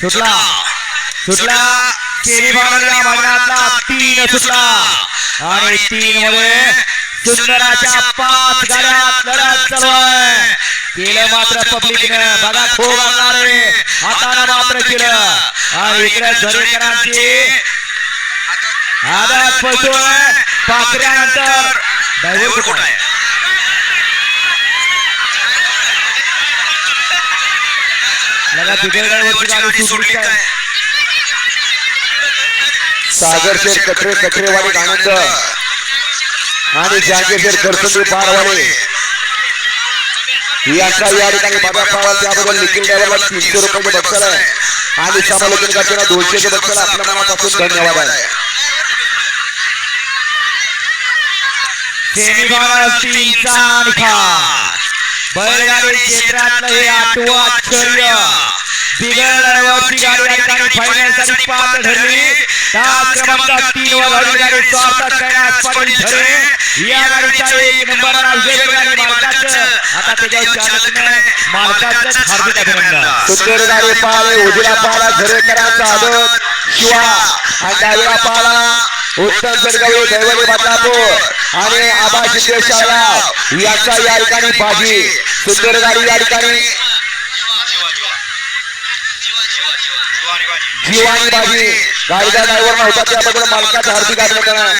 सुटला. सुटला. केली भागाला मैदानातला तीन सुटला. आणि तीन मध्ये सुंदराच्या पाच गाड्यात लढत चालू आहे. केलं मात्र पब्लिकनं. बघा खो घालणारे. हातानं मात्र केलं. आणि इकडे झरेकरांची आदात पळतोय. पाकऱ्यानंतर ड्रायव्हर कुठं आहे. सागर शेर कटरे कटरेवाडी आनंद आणि जहांगीर शेर करसंदी पारवाले यांचा या ठिकाणी बाबा पावा त्याबद्दल निखिल ड्रायव्हरला तीनशे रुपयाचे बक्षर आहे आणि समालोचन करताना दोनशेचे बक्षर आपल्या मनापासून धन्यवाद आहे. सेमीफायनल तीनचा निकाल. बैलगाडी क्षेत्रातलं हे आठवं आश्चर्य. बिगर ड्रायव्हरची गाडी या ठिकाणी फायनलसाठी पात्र ठरली त्या क्रमांक तीन वर गाडी गाडी स्वागत करण्यास पाटील ठरे या गाडीचा एक नंबर वेगवेगळ्या गाडी मालकाचं. आता त्याच्यावर चालत नाही. मालकाचं हार्दिक अभिनंदन. सुंदर गाडी पाहाले उजव्या पाहाला झरेकरांचा आदत शिवा. डावीला उत्तम सरगावी दैवत बदलापूर आणि आबा शिंदे याचा या ठिकाणी बाजी. सुंदर गाडी या ठिकाणी. जीवानी बाजी. गाडीचा ड्रायव्हर नव्हता त्याबद्दल मालकाचा हार्दिक अभिनंदन.